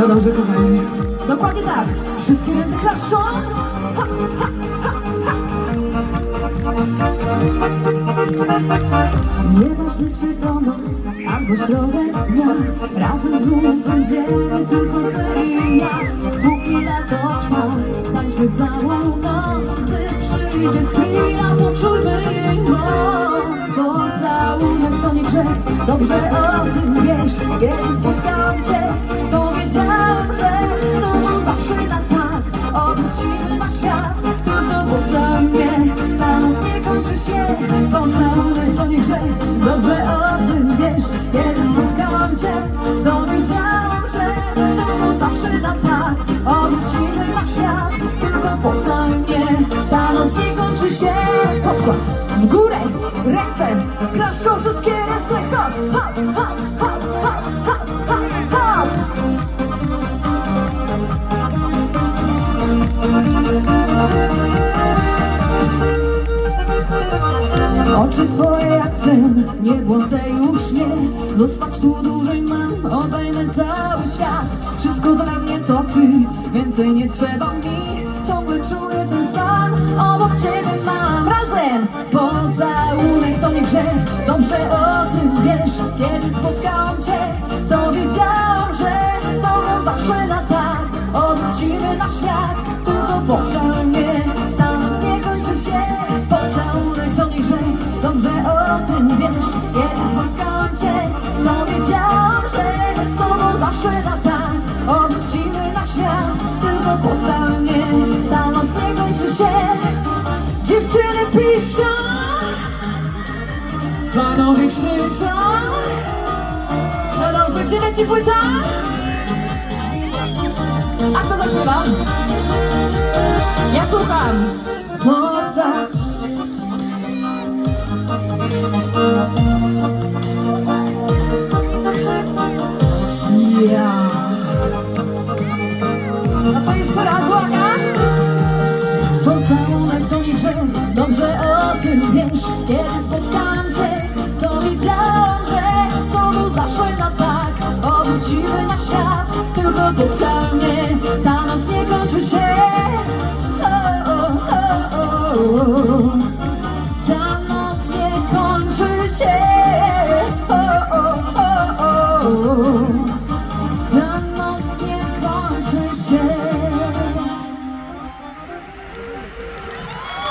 To dobrze, kochani. Dokładnie tak. Wszystkie ręce klaszczą. Ha, ha, ha, ha. Nieważne czy to noc albo środek dnia Razem znów będziemy tylko ty i ja Póki lato trwa, tańczmy całą noc Gdy przyjdzie chwila, poczujmy jej moc Pocałunek to nie grzech, dobrze o świat, pocałuj mnie? Ta noc nie kończy się, pocałunek to nie grzech Dobrze o tym wiesz, kiedy spotkałam cię To wiedziałam, że z tobą zawsze na tak. Obrócimy na świat, tylko pocałuj mnie? Ta noc nie kończy się. Podkład w górę, ręce Klaszczą wszystkie ręce. Hop, hop, Oczy twoje jak sen, nie błądzę już nie. Zostać tu dłużej mam, obejmę cały świat. Wszystko dla mnie to ty, więcej nie trzeba mi. Ciągle czuję ten stan, obok ciebie mam Razem, pocałunek to nie grzech Dobrze o tym wiesz, kiedy spotkałam tylko pocałuj mnie Ta noc nie kończy się. Dziewczyny piszą. Panowie krzyczą. No dobrze, gdzie leci płyta? A kto zaśpiewa? Ja słucham. Moca tylko pocałuj mnie Ta noc nie kończy się o, o, o, o, o.